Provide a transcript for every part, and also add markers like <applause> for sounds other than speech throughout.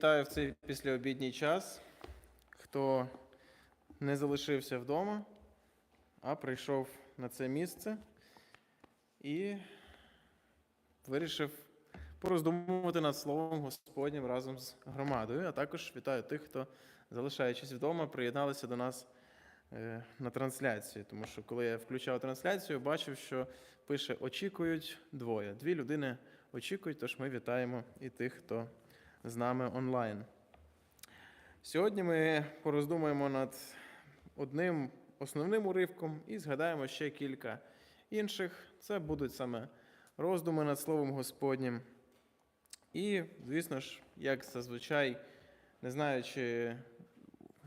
Вітаю в цей післяобідній час. Хто не залишився вдома, а прийшов на це місце і вирішив пороздумувати над Словом Господнім разом з громадою. А також вітаю тих, хто, залишаючись вдома, приєдналися до нас е, на трансляцію. Тому що коли я включав трансляцію, бачив, що пише очікують двоє. Дві людини очікують, тож ми вітаємо і тих, хто з нами онлайн. Сьогодні ми пороздумаємо над одним основним уривком і згадаємо ще кілька інших. Це будуть саме роздуми над Словом Господнім. І, звісно ж, як зазвичай, не знаю, чи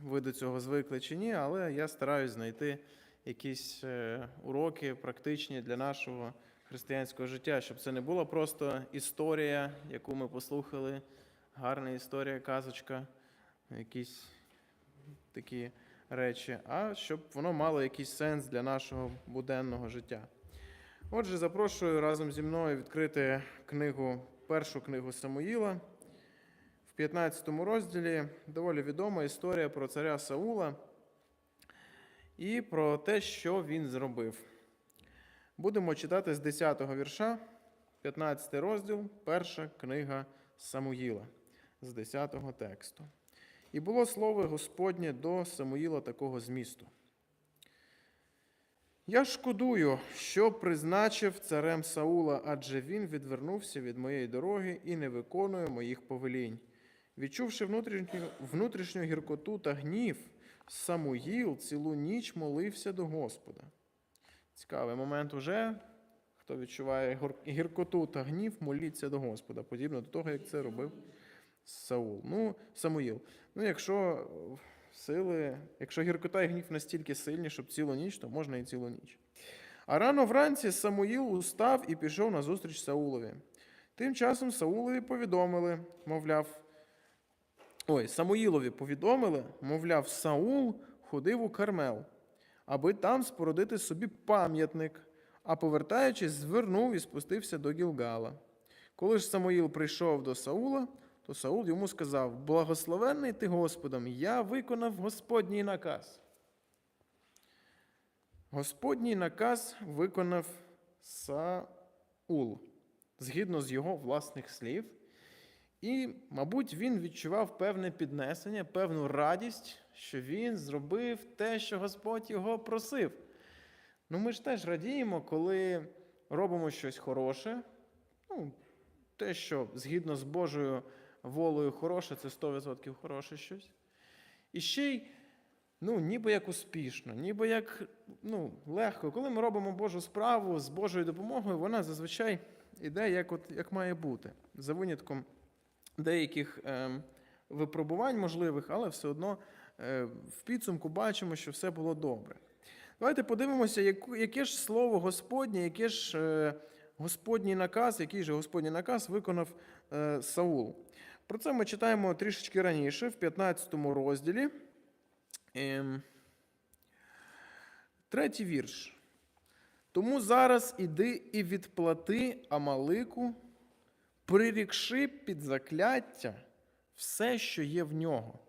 ви до цього звикли чи ні, але я стараюсь знайти якісь е, уроки практичні для нашого християнського життя, щоб це не була просто історія, яку ми послухали, гарна історія, казочка, якісь такі речі, а щоб воно мало якийсь сенс для нашого буденного життя. Отже, запрошую разом зі мною відкрити книгу, першу книгу Самуїла. В 15 розділі доволі відома історія про царя Саула і про те, що він зробив. Будемо читати з 10 го вірша, 15 розділ, перша книга Самуїла, з 10 тексту. І було слово Господнє до Самуїла такого змісту. Я шкодую, що призначив царем Саула, адже він відвернувся від моєї дороги і не виконує моїх повелінь. Відчувши внутрішню, внутрішню гіркоту та гнів, Самуїл цілу ніч молився до Господа. Цікавий момент уже. Хто відчуває гіркоту та гнів, моліться до Господа, подібно до того, як це робив Саул. Ну, Самуїл. Ну, якщо е, сили, якщо гіркота і гнів настільки сильні, щоб цілу ніч, то можна і цілу ніч. А рано вранці Самуїл устав і пішов на зустріч Саулові. Тим часом Саулові повідомили, мовляв, ой, Самуїлові повідомили, мовляв, Саул ходив у Кармел, аби там спорудити собі пам'ятник, а повертаючись, звернув і спустився до Гілгала. Коли ж Самуїл прийшов до Саула, то Саул йому сказав: Благословенний ти Господом, я виконав Господній наказ. Господній наказ виконав Саул згідно з його власних слів. І, мабуть, він відчував певне піднесення, певну радість, що він зробив те, що Господь його просив. Ну, ми ж теж радіємо, коли робимо щось хороше. Ну, те, що згідно з Божою волею хороше, це 100% хороше щось. І ще й, ну, ніби як успішно, ніби як ну, легко. Коли ми робимо Божу справу з Божою допомогою, вона зазвичай іде як, от, як має бути. За винятком деяких е, випробувань можливих, але все одно е, в підсумку бачимо, що все було добре. Давайте подивимося, яке ж слово Господнє, яке ж е, Господній наказ, який же Господній наказ виконав е, Саул. Про це ми читаємо трішечки раніше, в 15 розділі. Ем, Третій вірш. Тому зараз іди і відплати Амалику, прирікши під закляття все, що є в нього.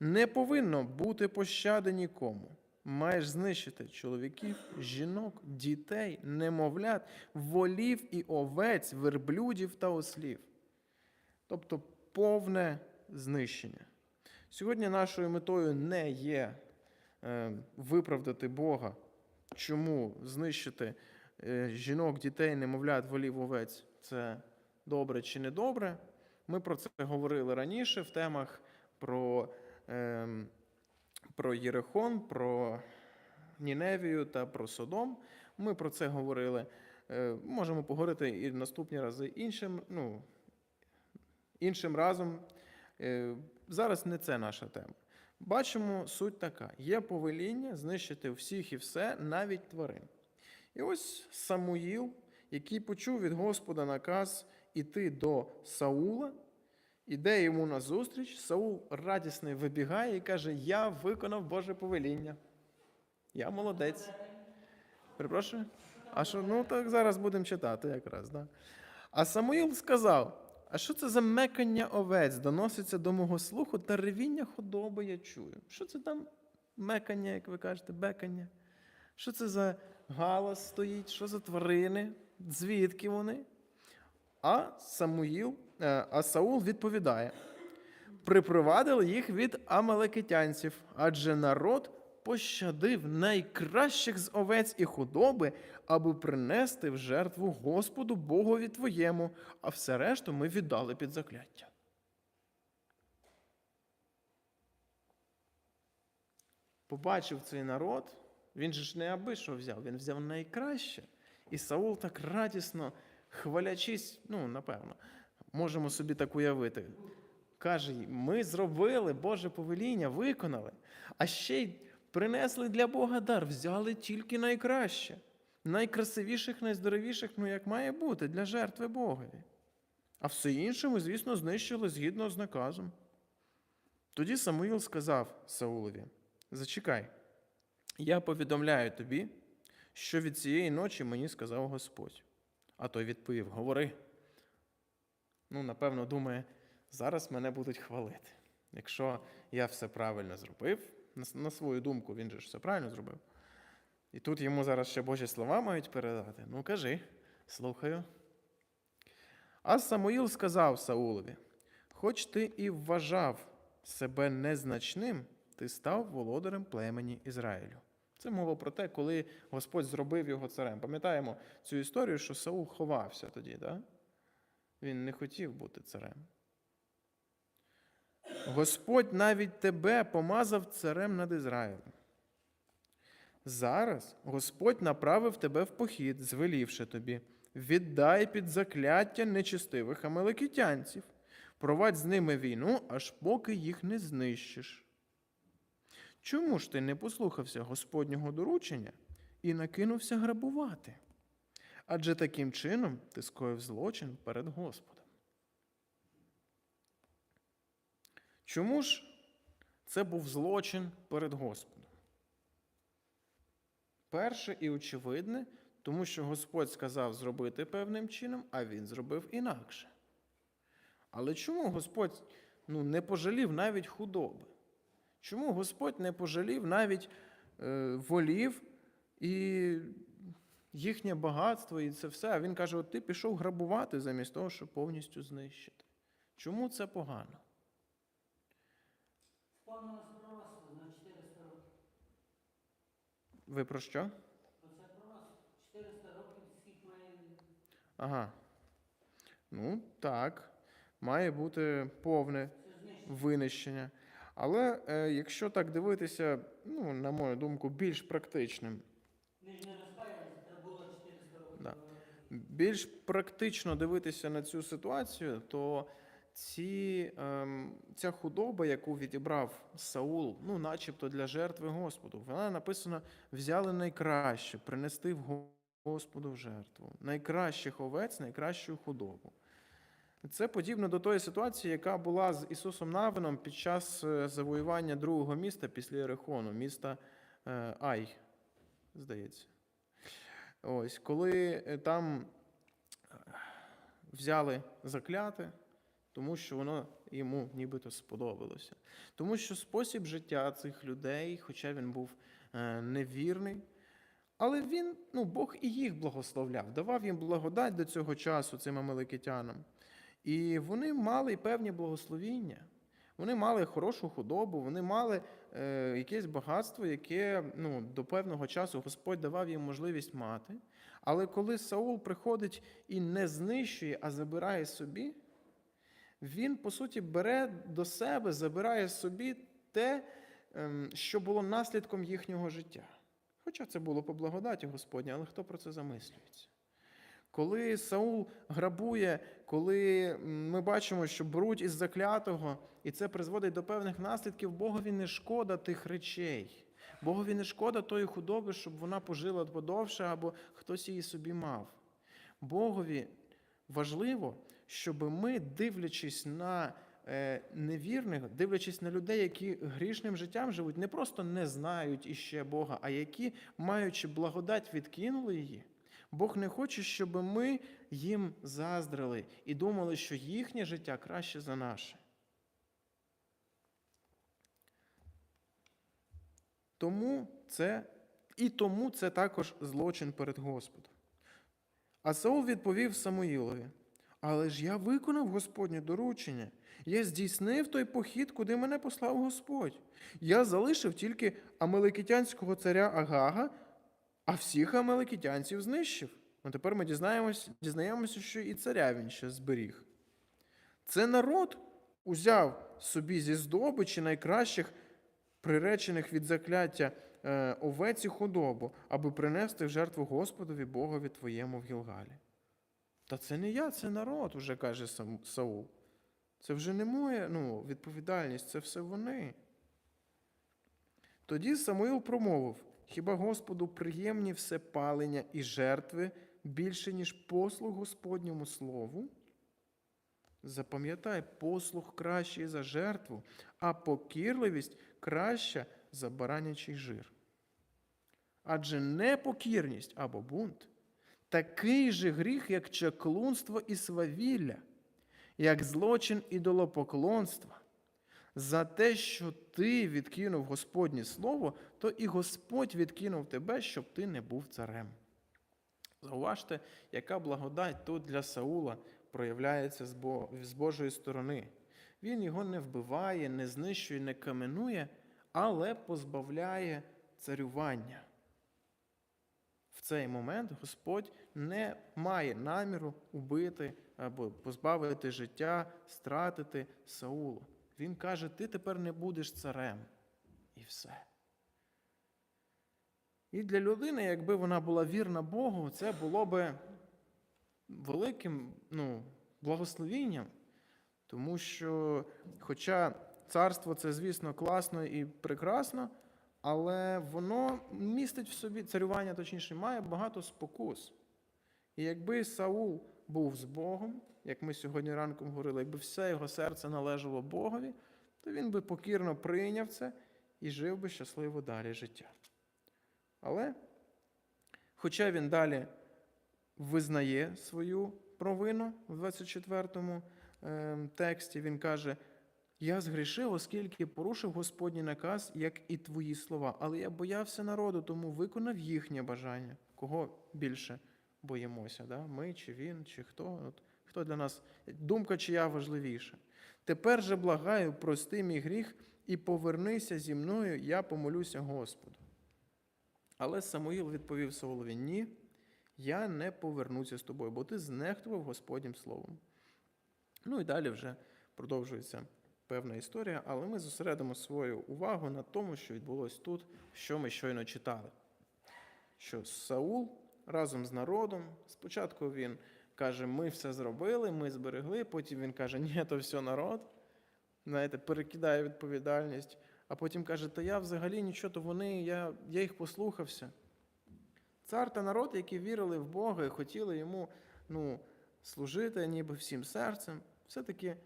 Не повинно бути пощади нікому. Маєш знищити чоловіків, жінок, дітей, немовлят, волів і овець, верблюдів та ослів. Тобто повне знищення. Сьогодні нашою метою не є е, виправдати Бога, чому знищити е, жінок, дітей, немовлят, волів, овець це добре чи не добре. Ми про це говорили раніше в темах про, ем, про Єрихон, про Ніневію та про Содом. Ми про це говорили. Е, можемо поговорити і наступні рази іншим, ну, іншим разом. Е, зараз не це наша тема. Бачимо, суть така: є повеління знищити всіх і все, навіть тварин. І ось Самуїл, який почув від Господа наказ іти до Саула, іде йому на зустріч. Саул радісний вибігає і каже: Я виконав Боже повеління. Я молодець. Перепрошую? А що? Ну так зараз будемо читати якраз. Да? А Самуїл сказав: А що це за мекання овець доноситься до мого слуху та ревіння худоби я чую? Що це там мекання, як ви кажете, бекання? Що це за галас стоїть? Що за тварини? Звідки вони? А Самуїл, е, а Саул відповідає: припровадили їх від амалекитянців, адже народ пощадив найкращих з овець і худоби, аби принести в жертву Господу Богові твоєму, а все решту ми віддали під закляття. Побачив цей народ, він же ж не аби що взяв, він взяв найкраще. І Саул так радісно, хвалячись, ну, напевно, можемо собі так уявити. Каже, ми зробили Боже повеління, виконали, а ще й принесли для Бога дар, взяли тільки найкраще, найкрасивіших, найздоровіших, ну як має бути, для жертви Богові. А все інше ми, звісно, знищили згідно з наказом. Тоді Самуїл сказав Саулові: Зачекай, я повідомляю тобі, що від цієї ночі мені сказав Господь. А той відповів: Говори. Ну, напевно, думає, зараз мене будуть хвалити. Якщо я все правильно зробив, на, свою думку, він же ж все правильно зробив. І тут йому зараз ще Божі слова мають передати. Ну, кажи, слухаю. А Самуїл сказав Саулові: Хоч ти і вважав себе незначним, ти став володарем племені Ізраїлю. Це мова про те, коли Господь зробив його царем. Пам'ятаємо цю історію, що Саул ховався тоді, да? він не хотів бути царем. Господь навіть тебе помазав царем над Ізраїлем. Зараз Господь направив тебе в похід, звелівши тобі, віддай під закляття нечистивих амеликитянців, провадь з ними війну, аж поки їх не знищиш. Чому ж ти не послухався Господнього доручення і накинувся грабувати? Адже таким чином ти скоїв злочин перед Господом. Чому ж це був злочин перед Господом? Перше і очевидне, тому що Господь сказав зробити певним чином, а він зробив інакше. Але чому Господь ну, не пожалів навіть худоби? Чому Господь не пожалів навіть е, волів і їхнє багатство, і це все? А він каже: от ти пішов грабувати замість того, щоб повністю знищити. Чому це погано? Вспомнилось про вас на 400 років. Ви про що? Оце про вас 400 років, скільки має Ага. Ну, так. Має бути повне винищення. Але е, якщо так дивитися, ну, на мою думку, більш практичним, Ми ж не розпаювалися, треба було 400 років. Да. більш практично дивитися на цю ситуацію, то ці, ем, ця худоба, яку відібрав Саул, ну, начебто для жертви Господу, вона написано: взяли найкраще, принести в Господу в жертву. Найкращих овець, найкращу худобу. Це подібно до тої ситуації, яка була з Ісусом Навином під час е, завоювання другого міста після Єрихону, міста е, Ай, здається. Ось, коли е, там взяли закляте, тому що воно йому нібито сподобалося. Тому що спосіб життя цих людей, хоча він був е, невірний, але він, ну, Бог і їх благословляв, давав їм благодать до цього часу цим амеликитянам. І вони мали певні благословіння. Вони мали хорошу худобу, вони мали е, якесь багатство, яке ну, до певного часу Господь давав їм можливість мати. Але коли Саул приходить і не знищує, а забирає собі, він, по суті, бере до себе, забирає собі те, ем, що було наслідком їхнього життя. Хоча це було по благодаті Господня, але хто про це замислюється? Коли Саул грабує, коли ми бачимо, що беруть із заклятого, і це призводить до певних наслідків, Богові не шкода тих речей. Богові не шкода тої худоби, щоб вона пожила подовше або хтось її собі мав. Богові важливо, щоб ми, дивлячись на е, невірних, дивлячись на людей, які грішним життям живуть, не просто не знають іще Бога, а які, маючи благодать, відкинули її. Бог не хоче, щоб ми їм заздрили і думали, що їхнє життя краще за наше. Тому це і тому це також злочин перед Господом. А Саул відповів Самуїлові: Але ж я виконав Господнє доручення. Я здійснив той похід, куди мене послав Господь. Я залишив тільки амеликитянського царя Агага, а всіх амеликитянців знищив. Ну, тепер ми дізнаємось, дізнаємося, що і царя він ще зберіг. Це народ узяв собі зі здобичі найкращих приречених від закляття е, овець і худобу, аби принести в жертву Господові Богові твоєму в Гілгалі. Та це не я, це народ, уже каже Саул. Це вже не моя ну, відповідальність, це все вони. Тоді Самуїл промовив: хіба Господу приємні все палення і жертви більше, ніж послуг Господньому слову? Запам'ятай, послуг кращий за жертву, а покірливість краща за баранячий жир. Адже непокірність або бунт такий же гріх, як чаклунство і свавілля, як злочин ідолопоклонства. За те, що ти відкинув Господнє слово, то і Господь відкинув тебе, щоб ти не був царем. Зауважте, яка благодать тут для Саула проявляється з Божої сторони. Він його не вбиває, не знищує, не каменує, але позбавляє царювання. Цей момент Господь не має наміру убити або позбавити життя, стратити Саула. Він каже: ти тепер не будеш царем. І все. І для людини, якби вона була вірна Богу, це було би великим ну, благословінням. Тому що, хоча царство це, звісно, класно і прекрасно, але воно містить в собі царювання, точніше, має багато спокус. І якби Саул був з Богом, як ми сьогодні ранком говорили, якби все його серце належало Богові, то він би покірно прийняв це і жив би щасливо далі життя. Але, хоча він далі визнає свою провину в 24-му е, тексті, він каже: Я згрішив, оскільки порушив Господній наказ, як і твої слова. Але я боявся народу, тому виконав їхнє бажання. Кого більше боїмося? Да? Ми, чи він, чи хто? От, хто для нас? Думка чия важливіша. Тепер же благаю, прости мій гріх і повернися зі мною, я помолюся Господу. Але Самуїл відповів Саулові: Ні, я не повернуся з тобою, бо ти знехтував Господнім словом. Ну і далі вже продовжується певна історія, але ми зосередимо свою увагу на тому, що відбулось тут, що ми щойно читали. Що Саул разом з народом, спочатку він каже, ми все зробили, ми зберегли, потім він каже, ні, то все народ. Знаєте, перекидає відповідальність, а потім каже, та я взагалі нічого, то вони, я, я їх послухався. Цар та народ, які вірили в Бога і хотіли йому ну, служити ніби всім серцем, все-таки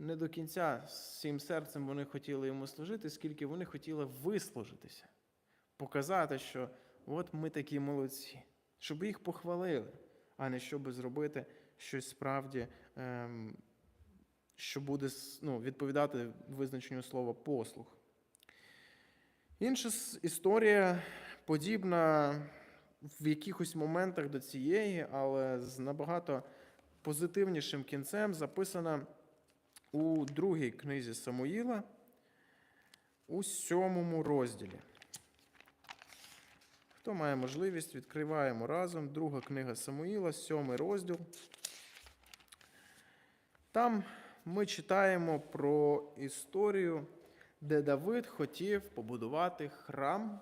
не до кінця всім серцем вони хотіли йому служити, скільки вони хотіли вислужитися, показати, що от ми такі молодці, щоб їх похвалили, а не щоб зробити щось справді, ем, що буде ну, відповідати визначенню слова послуг. Інша історія подібна в якихось моментах до цієї, але з набагато позитивнішим кінцем записана у другій книзі Самуїла у сьомому розділі. Хто має можливість, відкриваємо разом. Друга книга Самуїла, сьомий розділ. Там ми читаємо про історію, де Давид хотів побудувати храм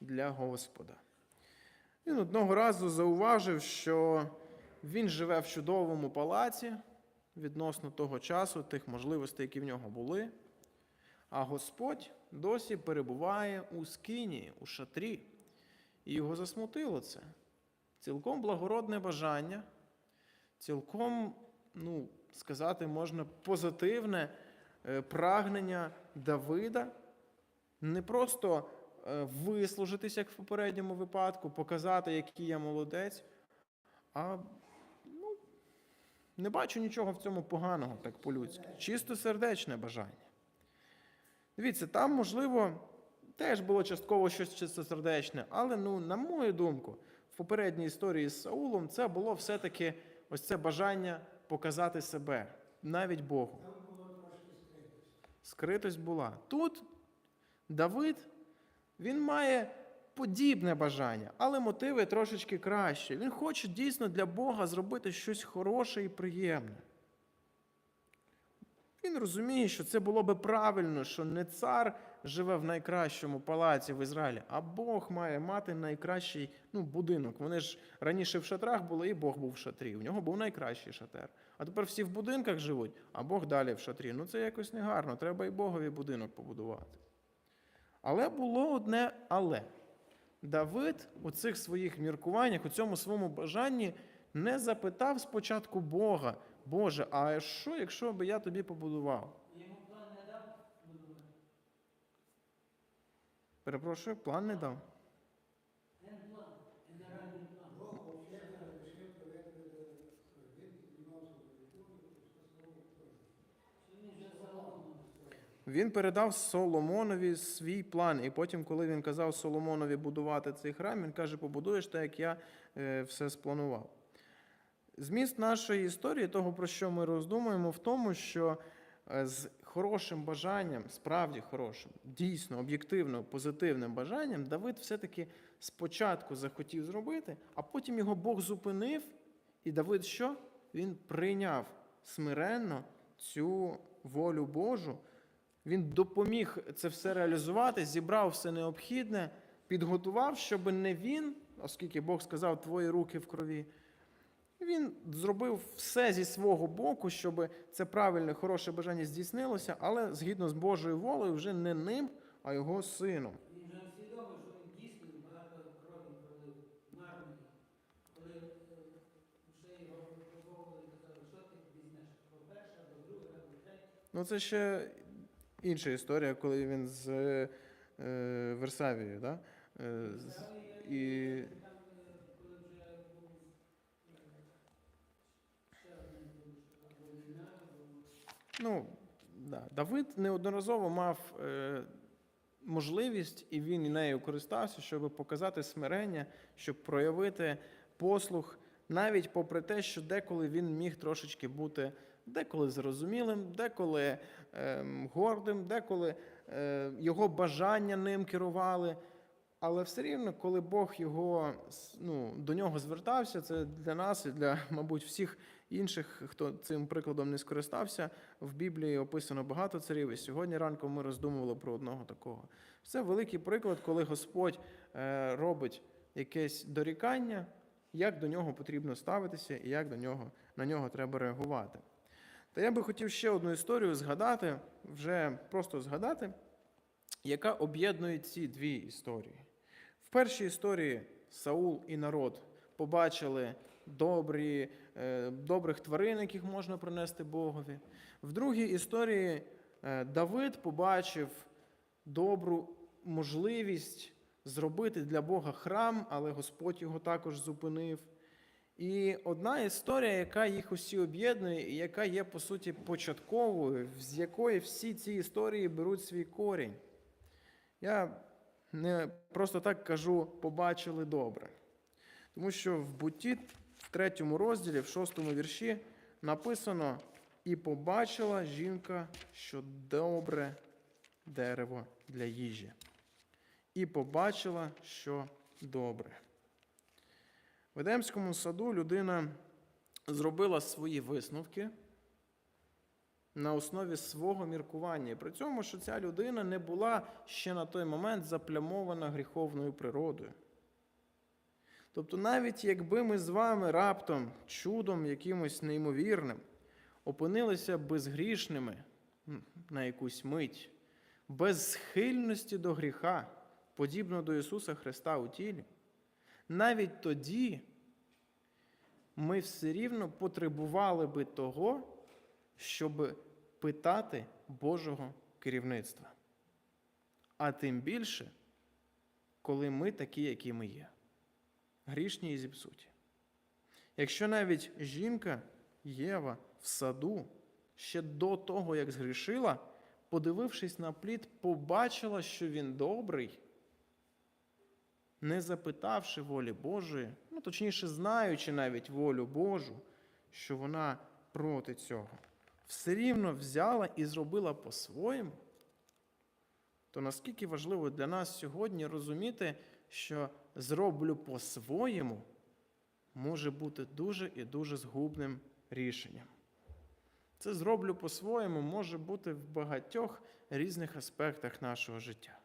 для Господа. Він одного разу зауважив, що він живе в чудовому палаці відносно того часу, тих можливостей, які в нього були. А Господь досі перебуває у скині, у шатрі. І його засмутило це. Цілком благородне бажання, цілком, ну, сказати можна, позитивне е, прагнення Давида не просто е, вислужитись, як в попередньому випадку, показати, який я молодець, А не бачу нічого в цьому поганого, так по-людськи. Чисто сердечне бажання. Дивіться, там, можливо, теж було частково щось чистосердечне, але, ну, на мою думку, в попередній історії з Саулом це було все-таки ось це бажання показати себе, навіть Богу. Скритость була. Тут Давид, він має подібне бажання, але мотиви трошечки краще. Він хоче дійсно для Бога зробити щось хороше і приємне. Він розуміє, що це було би правильно, що не цар живе в найкращому палаці в Ізраїлі, а Бог має мати найкращий ну, будинок. Вони ж раніше в шатрах були, і Бог був в шатрі. У нього був найкращий шатер. А тепер всі в будинках живуть, а Бог далі в шатрі. Ну це якось негарно. Треба і Богові будинок побудувати. Але було одне але. Давид у цих своїх міркуваннях, у цьому своєму бажанні не запитав спочатку Бога, Боже, а що, якщо би я тобі побудував? Йому план не дав. Перепрошую, план не дав. Генплан, генеральний план. Чи він вже Соломон? Він передав Соломонові свій план. І потім, коли він казав Соломонові будувати цей храм, він каже: побудуєш так, як я е, все спланував. Зміст нашої історії, того, про що ми роздумуємо, в тому, що е, з хорошим бажанням, справді хорошим, дійсно, об'єктивно, позитивним бажанням, Давид все-таки спочатку захотів зробити, а потім його Бог зупинив, і Давид що? Він прийняв смиренно цю волю Божу. Він допоміг це все реалізувати, зібрав все необхідне, підготував, щоб не він, оскільки Бог сказав, твої руки в крові. Він зробив все зі свого боку, щоб це правильне, хороше бажання здійснилося, але згідно з Божою волею, вже не ним, а його сином. Він вже усвідомив, що він дійсно багато крові пролив в армії. Коли е, вже його випробовували і казали, що ти візьмеш про перше, або друге, або третє. Ну, це ще інша історія, коли він з е, Версавією, да? Е, з- і Ну, да. Давид неодноразово мав е, можливість, і він нею користався, щоб показати смирення, щоб проявити послух, навіть попри те, що деколи він міг трошечки бути деколи зрозумілим, деколи гордим, деколи е, його бажання ним керували. Але все рівно, коли Бог його ну, до нього звертався, це для нас і для, <laughs> мабуть, всіх інших, хто цим прикладом не скористався, в Біблії описано багато царів. І сьогодні ранком ми роздумували про одного такого. Це великий приклад, коли Господь е, робить якесь дорікання, як до нього потрібно ставитися і як до нього, на нього треба реагувати. Та я би хотів ще одну історію згадати, вже просто згадати, яка об'єднує ці дві історії. В першій історії Саул і народ побачили добрі, е, добрих тварин, яких можна принести Богові. В другій історії е, Давид побачив добру можливість зробити для Бога храм, але Господь його також зупинив. І одна історія, яка їх усі об'єднує, і яка є, по суті, початковою, з якої всі ці історії беруть свій корінь. Я не просто так кажу, побачили добре. Тому що в бутті, в третьому розділі, в шостому вірші, написано: і побачила жінка, що добре дерево для їжі. І побачила, що добре. В Едемському саду людина зробила свої висновки на основі свого міркування. При цьому, що ця людина не була ще на той момент заплямована гріховною природою. Тобто, навіть якби ми з вами раптом, чудом якимось неймовірним, опинилися безгрішними на якусь мить, без схильності до гріха, подібно до Ісуса Христа у тілі, навіть тоді ми все рівно потребували би того, щоб питати Божого керівництва. А тим більше, коли ми такі, які ми є, грішні і зіпсуті. Якщо навіть жінка Єва в саду ще до того, як згрішила, подивившись на плід, побачила, що він добрий, не запитавши волі Божої, ну точніше, знаючи навіть волю Божу, що вона проти цього, все рівно взяла і зробила по-своєму, то наскільки важливо для нас сьогодні розуміти, що зроблю по-своєму може бути дуже і дуже згубним рішенням. Це зроблю по-своєму може бути в багатьох різних аспектах нашого життя.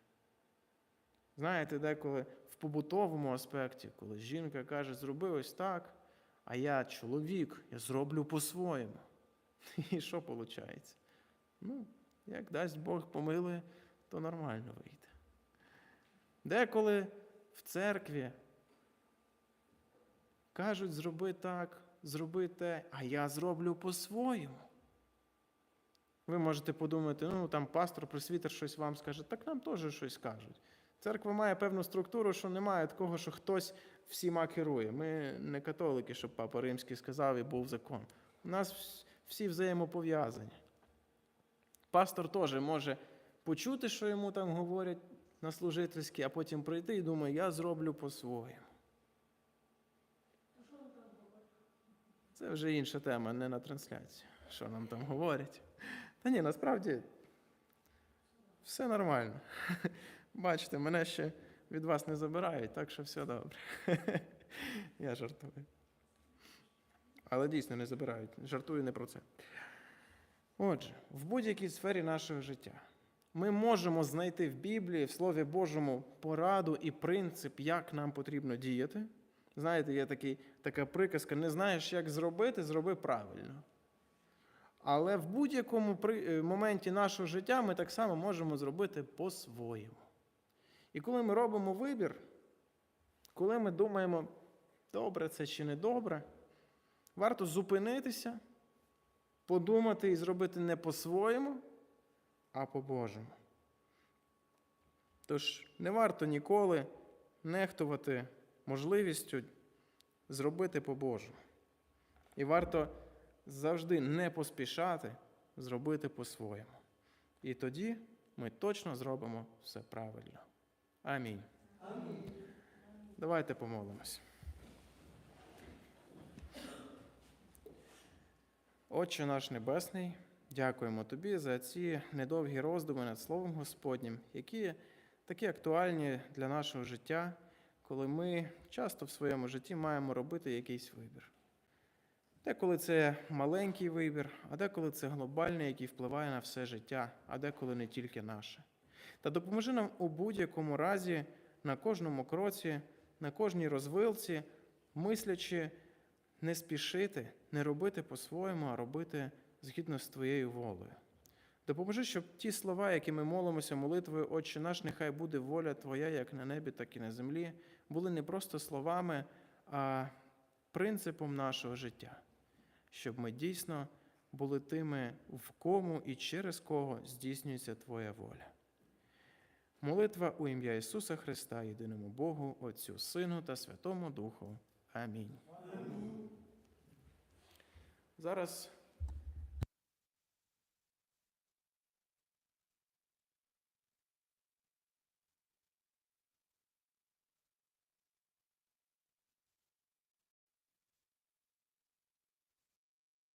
Знаєте, деколи в побутовому аспекті, коли жінка каже, зроби ось так, а я чоловік, я зроблю по-своєму. <laughs> І що виходить? Ну, як дасть Бог помилує, то нормально вийде. Деколи в церкві кажуть, зроби так, зроби те, а я зроблю по-своєму. Ви можете подумати, ну там пастор, пресвітер щось вам скаже, так нам теж щось скажуть. Церква має певну структуру, що немає такого, що хтось всіма керує. Ми не католики, щоб папа римський сказав і був закон. У нас всі взаємопов'язані. Пастор теж може почути, що йому там говорять на служительській, а потім прийти і думає, я зроблю по-своєму. Це вже інша тема, не на трансляції. Що нам там говорять? Та ні, насправді все нормально. Бачите, мене ще від вас не забирають, так що все добре. <laughs> Я жартую. Але дійсно не забирають. Жартую не про це. Отже, в будь-якій сфері нашого життя ми можемо знайти в Біблії, в Слові Божому пораду і принцип, як нам потрібно діяти. Знаєте, є такий, така приказка: не знаєш, як зробити, зроби правильно. Але в будь-якому е, моменті нашого життя ми так само можемо зробити по-своєму. І коли ми робимо вибір, коли ми думаємо, добре це чи не добре, варто зупинитися, подумати і зробити не по-своєму, а по-божому. Тож не варто ніколи нехтувати можливістю зробити по-божому. І варто завжди не поспішати зробити по-своєму. І тоді ми точно зробимо все правильно. Амінь. Давайте помолимось. Отче наш Небесний, дякуємо Тобі за ці недовгі роздуми над Словом Господнім, які такі актуальні для нашого життя, коли ми часто в своєму житті маємо робити якийсь вибір. Деколи це маленький вибір, а деколи це глобальний, який впливає на все життя, а деколи не тільки наше. Та допоможи нам у будь-якому разі, на кожному кроці, на кожній розвилці, мислячи, не спішити, не робити по-своєму, а робити згідно з Твоєю волею. Допоможи, щоб ті слова, які ми молимося молитвою, Отче наш, нехай буде воля Твоя, як на небі, так і на землі, були не просто словами, а принципом нашого життя, щоб ми дійсно були тими, в кому і через кого здійснюється Твоя воля. Молитва у ім'я Ісуса Христа, єдиному Богу, Отцю, Сину та Святому Духу. Амінь. Зараз